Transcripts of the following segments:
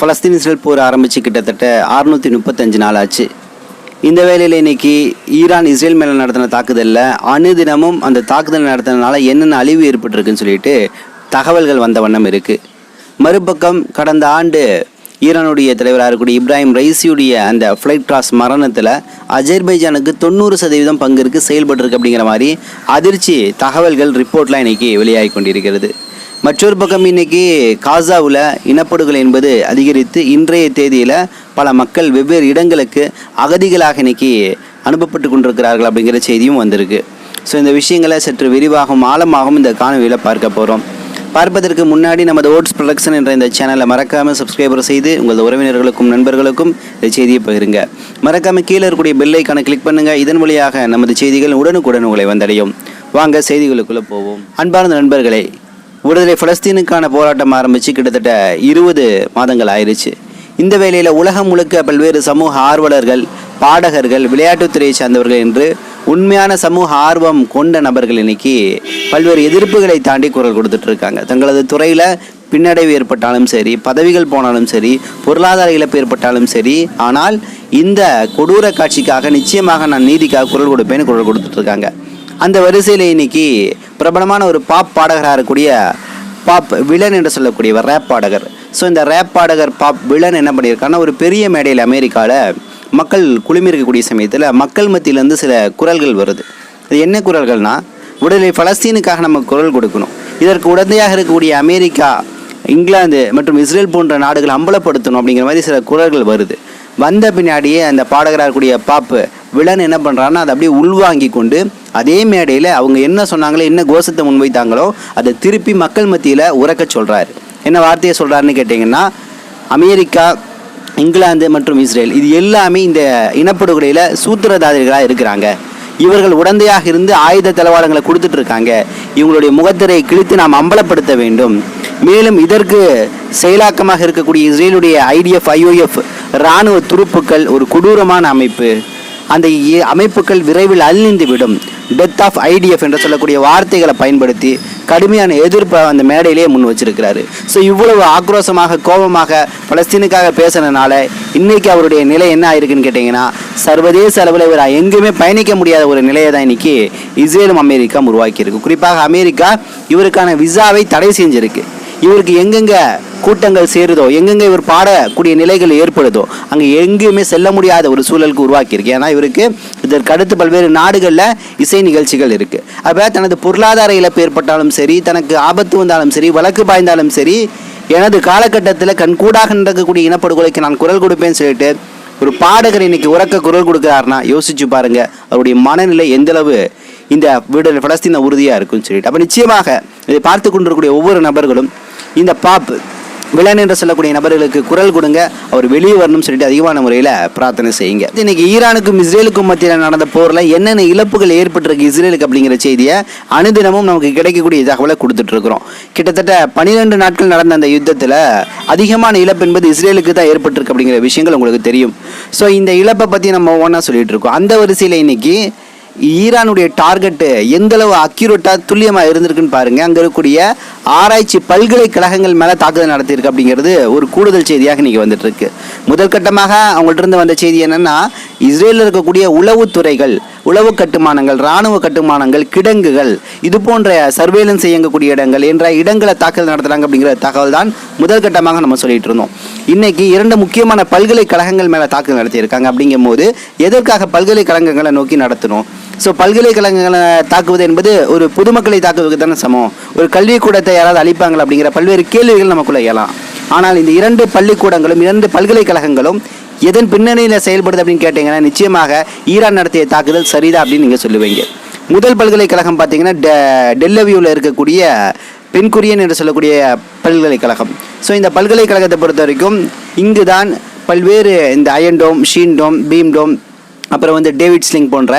ஃபலஸ்தீன் Israel போர் ஆரம்பித்து கிட்டத்தட்ட அறுநூற்றி முப்பத்தஞ்சு நாள் ஆச்சு இந்த வேளையில் இன்னைக்கு ஈரான் இஸ்ரேல் மேலே நடத்தின தாக்குதலில் அணுதினமும் அந்த தாக்குதல் நடத்தினால என்னென்ன அழிவு ஏற்பட்டிருக்குன்னு சொல்லிட்டு தகவல்கள் வந்த வண்ணம் இருக்குது மறுபக்கம் கடந்த ஆண்டு ஈரானுடைய தலைவராக இருக்கக்கூடிய இப்ராஹிம் ரைசியுடைய அந்த ஃப்ளைட் கிராஸ் மரணத்தில் அஜர்பைஜானுக்கு தொண்ணூறு சதவீதம் பங்கிற்கு செயல்பட்டுருக்கு செயல்பட்டிருக்கு அப்படிங்கிற மாதிரி அதிர்ச்சி தகவல்கள் ரிப்போர்ட்லாம் இன்றைக்கி வெளியாகி கொண்டிருக்கிறது. மற்றொரு பக்கம் இன்னைக்கு காசாவில் இனப்படுகொலை என்பது அதிகரித்து இன்றைய தேதியில் பல மக்கள் வெவ்வேறு இடங்களுக்கு அகதிகளாக இன்னைக்கு அனுப்பப்பட்டு கொண்டிருக்கிறார்கள் அப்படிங்கிற செய்தியும் வந்திருக்கு. ஸோ இந்த விஷயங்களை சற்று விரிவாகவும் ஆழமாகவும் இந்த காணொலியில் பார்க்க போகிறோம் பார்ப்பதற்கு முன்னாடி நமது ஓட்ஸ் ப்ரொடக்ஷன் என்ற இந்த சேனலை மறக்காமல் சப்ஸ்கிரைபர் செய்து உங்களது உறவினர்களுக்கும் நண்பர்களுக்கும் இந்த செய்தியை பகிருங்க. மறக்காமல் கீழே இருக்கக்கூடிய பெல்லைக்கான கிளிக் பண்ணுங்கள் இதன் வழியாக நமது செய்திகள் உடனுக்குடன் உங்களை வந்தடையும். வாங்க செய்திகளுக்குள்ளே போவோம். அன்பார்ந்த நண்பர்களே விடுதலை பலஸ்தீனுக்கான போராட்டம் ஆரம்பித்து கிட்டத்தட்ட இருபது மாதங்கள் ஆயிடுச்சு இந்த வேளையில் உலகம் முழுக்க பல்வேறு சமூக ஆர்வலர்கள் பாடகர்கள் விளையாட்டுத்துறையை சார்ந்தவர்கள் என்று உண்மையான சமூக ஆர்வம் கொண்ட நபர்கள் இன்னைக்கு பல்வேறு எதிர்ப்புகளை தாண்டி குரல் கொடுத்துட்டு இருக்காங்க தங்களது துறையில் பின்னடைவு ஏற்பட்டாலும் சரி பதவிகள் போனாலும் சரி பொருளாதார இழப்பு ஏற்பட்டாலும் சரி ஆனால் இந்த கொடூர காட்சிக்காக நிச்சயமாக நான் நீதிக்காக குரல் கொடுப்பேன்னு குரல் கொடுத்துட்ருக்காங்க. அந்த வரிசையில் இன்னைக்கு பிரபலமான ஒரு பாப் பாடகராக இருக்கக்கூடிய பாப் வில்லன் என்று சொல்லக்கூடியவர் ரேப் பாடகர். ஸோ இந்த ரேப் பாடகர் பாப் வில்லன் என்ன பண்ணியிருக்காருன்னா ஒரு பெரிய மேடையில் அமெரிக்காவில் மக்கள் குளிமிருக்கக்கூடிய சமயத்தில் மக்கள் மத்தியிலேருந்து சில குரல்கள் வருது. அது என்ன குரல்கள்னா உடலில் பலஸ்தீனுக்காக நம்ம குரல் கொடுக்கணும். இதற்கு உடந்தையாக இருக்கக்கூடிய அமெரிக்கா இங்கிலாந்து மற்றும் இஸ்ரேல் போன்ற நாடுகள் அம்பலப்படுத்தணும் அப்படிங்கிற மாதிரி சில குரல்கள் வருது. வந்த பின்னாடியே அந்த பாடகராக இருக்கக்கூடிய பாப்பு வில்லன் என்ன பண்ணுறான்னா அதை அப்படியே உள்வாங்கி கொண்டு அதே மேடையில் அவங்க என்ன சொன்னாங்களோ என்ன கோஷத்தை முன்வைத்தாங்களோ அதை திருப்பி மக்கள் மத்தியில் உறக்க சொல்கிறாரு என்ன வார்த்தையை சொல்கிறாருன்னு கேட்டிங்கன்னா அமெரிக்கா இங்கிலாந்து மற்றும் இஸ்ரேல் இது எல்லாமே இந்த இனப்படுகொலையில் சூத்திரதாரிகளாக இருக்கிறாங்க. இவர்கள் உடந்தையாக இருந்து ஆயுத தளவாடங்களை கொடுத்துட்டு இருக்காங்க. இவங்களுடைய முகத்திரை கிழித்து நாம் அம்பலப்படுத்த வேண்டும். மேலும் இதற்கு செயலாக்கமாக இருக்கக்கூடிய இஸ்ரேலுடைய ஐடிஎஃப் ஐஓஎஃப் இராணுவ துருப்புக்கள் ஒரு கொடூரமான அமைப்பு. அந்த இ- அமைப்புகள் விரைவில் அழிந்து விடும் டெத் ஆஃப் ஐடிஎஃப் என்று சொல்லக்கூடிய வார்த்தைகளை பயன்படுத்தி கடுமையான எதிர்ப்பை அந்த மேடையிலேயே முன் வச்சிருக்கிறாரு. ஸோ இவ்வளவு ஆக்ரோஷமாக கோபமாக பலஸ்தீனுக்காக பேசுனதுனால இன்னைக்கு அவருடைய நிலை என்ன ஆயிருக்குன்னு கேட்டிங்கன்னா சர்வதேச அளவில் இவர் எங்கேயுமே பயணிக்க முடியாத ஒரு நிலையை தான் இன்னைக்கு இஸ்ரேலும் அமெரிக்கா உருவாக்கியிருக்கு. குறிப்பாக அமெரிக்கா இவருக்கான விசாவை தடை செஞ்சிருக்கு. இவருக்கு எங்கெங்கே கூட்டங்கள் சேருதோ எங்கெங்க இவர் பாடக்கூடிய நிலைகள் ஏற்படுதோ அங்கே எங்கேயுமே செல்ல முடியாத ஒரு சூழலுக்கு உருவாக்கியிருக்கு. ஏன்னா இவருக்கு இதற்கு அடுத்து பல்வேறு நாடுகளில் இசை நிகழ்ச்சிகள் இருக்குது அப்போ தனது பொருளாதார இழப்பு ஏற்பட்டாலும் சரி தனக்கு ஆபத்து வந்தாலும் சரி வழக்கு பாய்ந்தாலும் சரி எனது காலகட்டத்தில் கண்கூடாக நடக்கக்கூடிய இனப்படுகொலைக்கு நான் குரல் கொடுப்பேன்னு சொல்லிட்டு ஒரு பாடகர் இன்னைக்கு உறக்க குரல் கொடுக்குறாருன்னா யோசிச்சு பாருங்க அவருடைய மனநிலை எந்தளவு இந்த விடுதலை பலஸ்தீன உறுதியாக இருக்குன்னு சொல்லிட்டு. அப்போ நிச்சயமாக இதை பார்த்து கொண்டிருக்கக்கூடிய ஒவ்வொரு நபர்களும் இந்த பாப் வில்லன் என்று சொல்லக்கூடிய நபர்களுக்கு குரல் கொடுங்க. அவர் வெளியே வரணும்னு சொல்லிட்டு அதிகமான முறையில் பிரார்த்தனை செய்யுங்க. இன்னைக்கு ஈரானுக்கும் இஸ்ரேலுக்கும் மத்தியில் நடந்த போரில் என்னென்ன இழப்புகள் ஏற்பட்டிருக்கு இஸ்ரேலுக்கு அப்படிங்கிற செய்தியை அனுதினமும் நமக்கு கிடைக்கக்கூடிய தகவலை கொடுத்துட்டு இருக்கிறோம் கிட்டத்தட்ட பனிரெண்டு நாட்கள் நடந்த அந்த யுத்தத்தில் அதிகமான இழப்பு என்பது இஸ்ரேலுக்கு தான் ஏற்பட்டிருக்கு அப்படிங்கிற விஷயங்கள் உங்களுக்கு தெரியும். ஸோ இந்த இழப்பை பற்றி நம்ம ஒவ்வொன்றா சொல்லிட்டு இருக்கோம் அந்த வரிசையில் இன்னைக்கு ஈரானுடைய டார்கெட்டு எந்த அளவு அக்யூரேட்டாக துல்லியமாக இருந்திருக்குன்னு பாருங்க. அங்கே இருக்கக்கூடிய ஆராய்ச்சி பல்கலைக்கழகங்கள் மேலே தாக்குதல் நடத்தியிருக்கு அப்படிங்கிறது ஒரு கூடுதல் செய்தியாக இன்னைக்கு வந்துட்டு இருக்கு. முதல் கட்டமாக அவங்கள்ட்ட இருந்து வந்த செய்தி என்னன்னா இஸ்ரேலில் இருக்கக்கூடிய உளவுத்துறைகள் உளவு கட்டுமானங்கள் இராணுவ கட்டுமானங்கள் கிடங்குகள் இது போன்ற சர்வேலன்ஸ் இயங்கக்கூடிய இடங்கள் என்ற இடங்களை தாக்குதல் நடத்துறாங்க அப்படிங்கிற தகவல் தான் முதல் கட்டமாக நம்ம சொல்லிட்டு இருந்தோம். இன்னைக்கு இரண்டு முக்கியமான பல்கலைக்கழகங்கள் மேலே தாக்குதல் நடத்தியிருக்காங்க அப்படிங்கும் போது எதற்காக பல்கலைக்கழகங்களை நோக்கி நடத்தணும்? ஸோ பல்கலைக்கழகங்களை தாக்குவது என்பது ஒரு பொதுமக்களை தாக்குவதற்கு தானே சமம். ஒரு கல்விக்கூடத்தை யாராவது அழிப்பாங்களா அப்படிங்கிற பல்வேறு கேள்விகள் நமக்குள்ள எழலாம் ஆனால் இந்த இரண்டு பள்ளிக்கூடங்களும் இரண்டு பல்கலைக்கழகங்களும் எதன் பின்னணியில் செயல்படுது அப்படின்னு கேட்டிங்கன்னா நிச்சயமாக ஈரான் நடத்திய தாக்குதல் சரிதான் அப்படின்னு நீங்கள் சொல்லுவீங்க. முதல் பல்கலைக்கழகம் பார்த்தீங்கன்னா டெ டெல்லவியூவில் இருக்கக்கூடிய பென்குரியன் என்று சொல்லக்கூடிய பல்கலைக்கழகம். ஸோ இந்த பல்கலைக்கழகத்தை பொறுத்த வரைக்கும் இங்கு தான் பல்வேறு இந்த அயன் டோம் ஷீன் டோம் பீம் டோம் அப்புறம் வந்து டேவிட் ஸ்லிங் போன்ற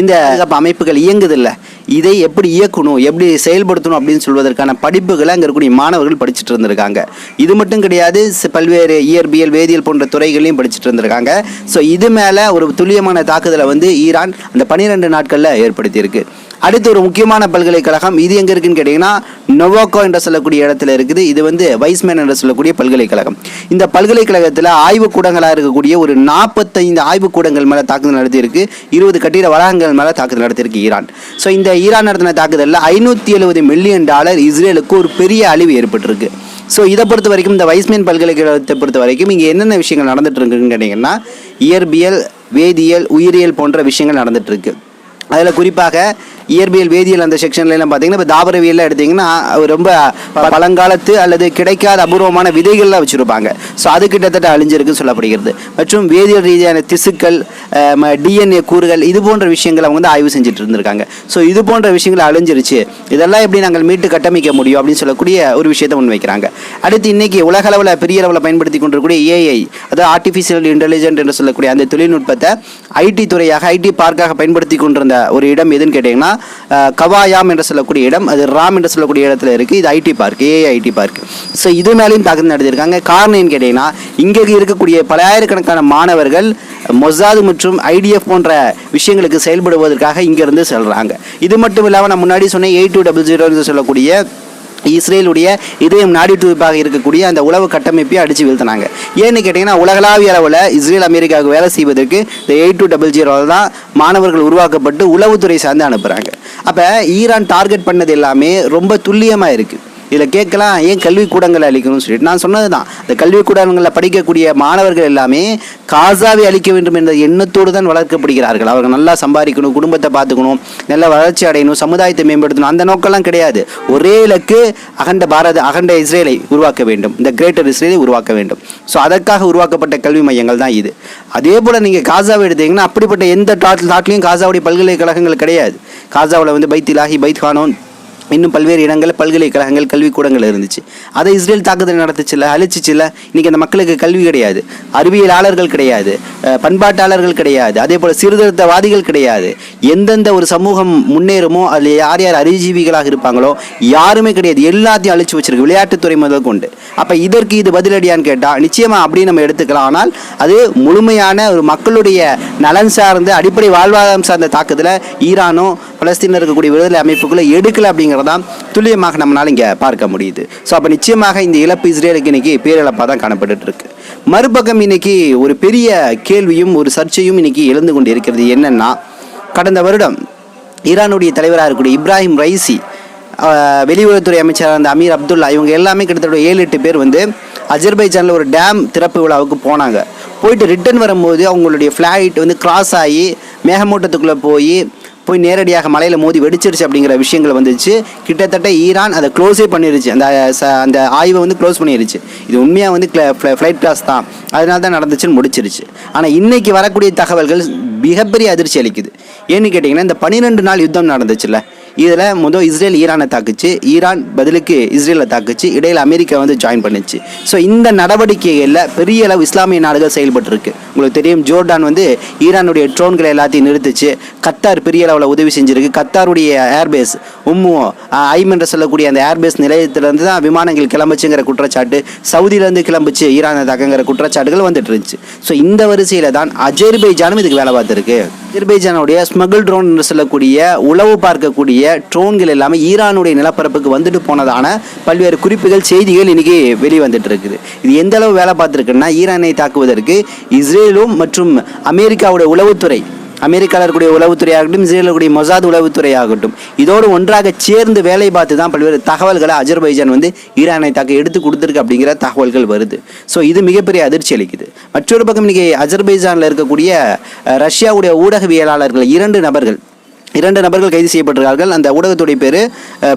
இந்த அமைப்புகள் இயங்குதில்லை. இதை எப்படி இயக்கணும் எப்படி செயல்படுத்தணும் அப்படின்னு சொல்வதற்கான படிப்புகளை அங்கே இருக்கக்கூடிய மாணவர்கள் படிச்சுட்டு இருந்திருக்காங்க. இது மட்டும் கிடையாது பல்வேறு இயற்பியல் வேதியியல் போன்ற துறைகளையும் படிச்சுட்டு இருந்திருக்காங்க. ஸோ இது மேலே ஒரு துல்லியமான தாக்குதலை வந்து ஈரான் அந்த பன்னிரெண்டு நாட்களில் ஏற்படுத்தியிருக்கு. அடுத்து ஒரு முக்கியமான பல்கலைக்கழகம் இது எங்கே இருக்குன்னு கேட்டிங்கன்னா நொவாக்கோ என்று சொல்லக்கூடிய இடத்துல இருக்குது. இது வந்து வைஸ்மேன் என்று சொல்லக்கூடிய பல்கலைக்கழகம். இந்த பல்கலைக்கழகத்தில் ஆய்வுக்கூடங்களாக இருக்கக்கூடிய ஒரு நாற்பத்தைந்து ஆய்வுக்கூடங்கள் மேலே தாக்குதல் நடத்தியிருக்கு. இருபது கட்டிட வளாகங்கள் மேலே தாக்குதல் நடத்தியிருக்கு ஈரான். ஸோ இந்த ஈரான் நடத்தின தாக்குதலில் ஐநூற்றி எழுபது மில்லியன் டாலர் இஸ்ரேலுக்கு ஒரு பெரிய அழிவு ஏற்பட்டிருக்கு. ஸோ இதை பொறுத்த வரைக்கும் இந்த வைஸ்மேன் பல்கலைக்கழகத்தை பொறுத்த வரைக்கும் இங்கே என்னென்ன விஷயங்கள் நடந்துட்டு இருக்குன்னு கேட்டிங்கன்னா இயற்பியல் வேதியியல் உயிரியல் போன்ற விஷயங்கள் நடந்துட்டு இருக்கு. அதில் குறிப்பாக இயற்பியல் வேதியியல் அந்த செக்ஷன்லாம் பார்த்தீங்கன்னா இப்போ தாவரவியலில் எடுத்திங்கன்னா ரொம்ப பழங்காலத்து அல்லது கிடைக்காத அபூர்வமான விதைகள்லாம் வச்சுருப்பாங்க. ஸோ அது கிட்டத்தட்ட அழிஞ்சிருக்குன்னு சொல்லப்படுகிறது. மற்றும் வேதியியல் ரீதியான திசுக்கள் டிஎன்ஏ கூறுகள் இது போன்ற விஷயங்களை அவங்க வந்து ஆய்வு செஞ்சுட்டு இருந்திருக்காங்க. ஸோ இது போன்ற விஷயங்கள் அழிஞ்சிருச்சு. இதெல்லாம் எப்படி நாங்கள் மீட்டு கட்டமைக்க முடியும் அப்படின்னு சொல்லக்கூடிய ஒரு விஷயத்தை முன்வைக்கிறாங்க. அடுத்து இன்றைக்கி உலகளவில் பெரிய அளவில் பயன்படுத்தி கொண்டிருக்கக்கூடிய ஏஐ அதாவது ஆர்டிஃபிஷியல் இன்டெலிஜென்ட் என்று சொல்லக்கூடிய அந்த தொழில்நுட்பத்தை ஐடி துறையாக ஐடி பார்க்காக பயன்படுத்தி கொண்டிருந்த ஒரு இடம் எதுன்னு கேட்டிங்கன்னா கவாயாம் என்று சொல்லக்கூடிய இடம் அது ராம் என்று சொல்லக்கூடிய இடத்துல இருக்குது இது IT park AI IT park. So இது மேலேயும் தாக்குதல் நடத்தியிருக்காங்க. காரணம் கேட்டிங்கன்னா இங்கே இருக்கக்கூடிய பலாயிரக்கணக்கான மாணவர்கள் மொசாது மற்றும் ஐடிஎஃப் போன்ற விஷயங்களுக்கு செயல்படுவதற்காக இங்கிருந்து செல்கிறாங்க இது மட்டும் இல்லாமல் நான் முன்னாடி சொன்னேன் எயிட் டூ டபுள் ஜீரோ என்று சொல்லக்கூடிய இஸ்ரேலுடைய இதயம் நாடி துடிப்பாக இருக்கக்கூடிய அந்த உளவு கட்டமைப்பை அடித்து வீழ்த்தினாங்க. ஏன்னு கேட்டிங்கன்னா உலகளாவிய அளவில் இஸ்ரேல் அமெரிக்காவுக்கு வேலை செய்வதற்கு இந்த எயிட் டூ டபுள் ஜீரோ தான் மாணவர்கள் உருவாக்கப்பட்டு உளவுத்துறை சார்ந்து அனுப்புகிறாங்க அப்போ ஈரான் டார்கெட் பண்ணது எல்லாமே ரொம்ப துல்லியமாக இருக்குது இதில் கேட்கலாம் ஏன் கல்விக்கூடங்களை அழிக்கணும்னு சொல்லிட்டு. நான் சொன்னது தான் இந்த கல்விக்கூடங்களில் படிக்கக்கூடிய மாணவர்கள் எல்லாமே காசாவை அழிக்க வேண்டும் என்ற எண்ணத்தோடு தான் வளர்க்கப்படுகிறார்கள். அவர்கள் நல்லா சம்பாதிக்கணும் குடும்பத்தை பார்த்துக்கணும் நல்ல வளர்ச்சி அடையணும் சமுதாயத்தை மேம்படுத்தணும். அந்த நோக்கம்லாம் கிடையாது. ஒரே இலக்கு அகண்ட பாரத அகண்ட இஸ்ரேலை உருவாக்க வேண்டும். இந்த கிரேட்டர் இஸ்ரேலை உருவாக்க வேண்டும். ஸோ அதற்காக உருவாக்கப்பட்ட கல்வி மையங்கள் தான் இது. அதே போல் நீங்கள் காசாவை எடுத்தீங்கன்னா அப்படிப்பட்ட எந்த நாட் நாட்டிலையும் காசாவுடைய பல்கலைக்கழகங்கள் கிடையாது. காசாவில் வந்து பைத்திலாகி பைத் ஹானோன் இன்னும் பல்வேறு இடங்களில் பல்கலைக்கழகங்கள் கல்விக்கூடங்கள் இருந்துச்சு. அதை இஸ்ரேல் தாக்குதல் நடத்துச்சுல அழிச்சிச்சுல இன்னைக்கு அந்த மக்களுக்கு கல்வி கிடையாது. அறிவியலாளர்கள் கிடையாது. பண்பாட்டாளர்கள் கிடையாது. அதே போல் சீர்திருத்தவாதிகள் கிடையாது. எந்தெந்த ஒரு சமூகம் முன்னேறுமோ அதில் யார் யார் அறிவுஜீவிகளாக இருப்பாங்களோ யாருமே கிடையாது. எல்லாத்தையும் அழிச்சு வச்சிருக்கு. விளையாட்டுத்துறை முதல் கொண்டு. அப்போ இதற்கு இது பதிலடியான்னு கேட்டால் நிச்சயமாக அப்படி நம்ம எடுத்துக்கலாம். ஆனால் அது முழுமையான ஒரு மக்களுடைய நலன் சார்ந்த அடிப்படை வாழ்வாதாரம் சார்ந்த தாக்குதலை ஈரானும் பலஸ்தீனில் இருக்கக்கூடிய விடுதலை அமைப்புகளை எடுக்கல அப்படிங்கிறதான் துல்லியமாக நம்மளால இங்கே பார்க்க முடியுது. ஸோ அப்போ நிச்சயமாக இந்த இழப்பு இஸ்ரேலுக்கு இன்னைக்கு பேரிழப்பாக தான் காணப்பட்டு இருக்கு மறுபக்கம் இன்னைக்கு ஒரு பெரிய கேள்வியும் ஒரு சர்ச்சையும் இன்னைக்கு எழுந்து கொண்டு இருக்கிறது என்னன்னா கடந்த வருடம் ஈரானுடைய தலைவராக இருக்கக்கூடிய இப்ராஹிம் ரைசி வெளியுறவுத்துறை அமைச்சராக இருந்த அமீர் அப்துல்லா இவங்க எல்லாமே கிட்டத்தட்ட ஏழு எட்டு பேர் வந்து அஜர்பைஜானில் ஒரு டேம் திறப்பு விழாவுக்கு போனாங்க. போயிட்டு ரிட்டர்ன் வரும்போது அவங்களுடைய ஃப்ளைட் வந்து கிராஸ் ஆகி மேகமூட்டத்துக்குள்ளே போய் போய் நேரடியாக மலையில் மோதி வெடிச்சிருச்சு அப்படிங்கிற விஷயங்கள் வந்துச்சு. கிட்டத்தட்ட ஈரான் அதை க்ளோஸே பண்ணிருச்சு. அந்த ச- அந்த ஆய்வை வந்து க்ளோஸ் பண்ணிருச்சு. இது உண்மையாக வந்து ஃப்ளைட் கிளாஸ் தான். அதனால தான் நடந்துச்சுன்னு முடிச்சிருச்சு. ஆனால் இன்றைக்கி வரக்கூடிய தகவல்கள் மிகப்பெரிய அதிர்ச்சி அளிக்குது. ஏன்னு கேட்டிங்கன்னா இந்த பன்னிரெண்டு நாள் யுத்தம் நடந்துச்சுல்ல. இதில் முதல் இஸ்ரேல் ஈரானை தாக்குச்சு. ஈரான் பதிலுக்கு இஸ்ரேலை தாக்குச்சு. இடையில் அமெரிக்கா வந்து ஜாயின் பண்ணுச்சு. ஸோ இந்த நடவடிக்கைகளில் பெரிய அளவு இஸ்லாமிய நாடுகள் செயல்பட்டுருக்கு. உங்களுக்கு தெரியும் ஜோர்டான் வந்து ஈரானுடைய ட்ரோன்களை எல்லாத்தையும் நிறுத்துச்சு. கத்தார் பெரிய அளவில் உதவி செஞ்சிருக்கு. கத்தாருடைய ஏர்பேஸ் உம்மு ஐம் என்று சொல்லக்கூடிய அந்த ஏர்பேஸ் நிலையத்திலேருந்து தான் விமானங்கள் கிளம்புச்சுங்கிற குற்றச்சாட்டு சவுதியிலேருந்து கிளம்புச்சு ஈரானை தாக்குங்கிற குற்றச்சாட்டுகள் வந்துட்டு இருந்துச்சு. ஸோ இந்த வரிசையில் தான் அஜர்பைஜானும் இதுக்கு வேலை பார்த்துருக்கு. அஜர்பைஜானுடைய ஸ்மகிள் ட்ரோன் என்று சொல்லக்கூடிய உளவு பார்க்கக்கூடிய ட்ரோன்கள் எல்லாமே ஈரானுடைய நிலப்பரப்புக்கு வந்துட்டு போனதான பல்வேறு குறிப்புகள் செய்திகள் இன்னைக்கு வெளிவந்துட்டு இருக்குது இது எந்த அளவு வேலை பார்த்துருக்குன்னா ஈரானை தாக்குவதற்கு இஸ்ரேலும் மற்றும் அமெரிக்காவுடைய உளவுத்துறை அமெரிக்காவில் இருக்கக்கூடிய உளவுத்துறையாகட்டும் இஸ்ரேலில் இருக்கக்கூடிய மொசாத் உளவுத்துறையாகட்டும் இதோடு ஒன்றாக சேர்ந்து வேலை பார்த்து தான் பல்வேறு தகவல்களை அஜர்பைஜான் வந்து ஈரானை தாக்க எடுத்து கொடுத்துருக்கு அப்படிங்கிற தகவல்கள் வருது. ஸோ இது மிகப்பெரிய அதிர்ச்சி அளிக்குது. மற்றொரு பக்கம் இன்றைக்கி அஜர்பைஜானில் இருக்கக்கூடிய ரஷ்யாவுடைய ஊடகவியலாளர்கள் இரண்டு நபர்கள் இரண்டு நபர்கள் கைது செய்யப்பட்டிருக்கார்கள். அந்த ஊடகத்துடைய பேர்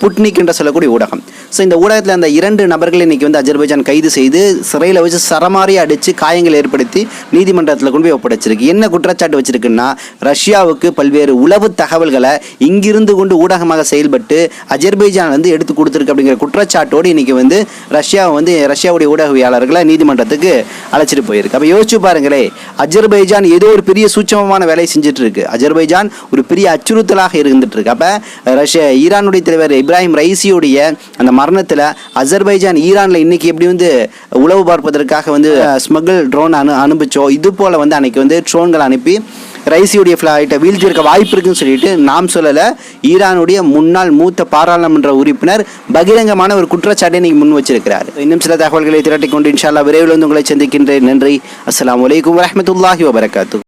புட்னிக் என்று சொல்லக்கூடிய ஊடகம். ஸோ இந்த ஊடகத்தில் அந்த இரண்டு நபர்களை இன்றைக்கி வந்து அஜர்பைஜான் கைது செய்து சிறையில் வச்சு சரமாரி அடித்து காயங்கள் ஏற்படுத்தி நீதிமன்றத்தில் கொண்டு போய் ஒப்படைச்சிருக்கு. என்ன குற்றச்சாட்டு வச்சிருக்குன்னா ரஷ்யாவுக்கு பல்வேறு உளவு தகவல்களை இங்கிருந்து கொண்டு ஊடகமாக செயல்பட்டு அஜர்பைஜான் வந்து எடுத்து கொடுத்துருக்கு அப்படிங்கிற குற்றச்சாட்டோடு இன்னைக்கு வந்து ரஷ்யாவை வந்து ரஷ்யாவுடைய ஊடகவியாளர்களை நீதிமன்றத்துக்கு அழைச்சிட்டு போயிருக்கு. அப்போ யோசிச்சு பாருங்களே அஜர்பைஜான் ஏதோ ஒரு பெரிய சூட்சமமான வேலையை செஞ்சுட்டு இருக்கு. அஜர்பைஜான் ஒரு பெரிய அச்சுறுத்தலாக இருந்துட்டு இருக்கு அப்போ ரஷ்யா ஈரானுடைய தலைவர் இப்ராஹிம் ரைசியுடைய அந்த மரணத்தில் அஜர்பைஜான் ஈரானில் இன்னைக்கு எப்படி வந்து உளவு பார்ப்பதற்காக வந்து ஸ்மகிள் ட்ரோன் அனு அனுப்பிச்சோ இது போல் வந்து அன்னைக்கு வந்து ட்ரோன்கள் அனுப்பி ரைசியுடைய ஃப்ளைட்டை வீழ்த்தி இருக்க வாய்ப்பு இருக்குன்னு சொல்லிட்டு நாம் சொல்லலை ஈரானுடைய முன்னாள் மூத்த பாராளுமன்ற உறுப்பினர் பகிரங்கமான ஒரு குற்றச்சாட்டை இன்னைக்கு முன் வச்சிருக்கிறார். இன்னும் சில தகவல்களை திரட்டிக்கொண்டு இன்ஷால்லா விரைவில் வந்து உங்களை சந்திக்கின்றேன். நன்றி. அஸ்லாம் வலைக்கம் வரமத்துல்லாஹி வபரகாத்து.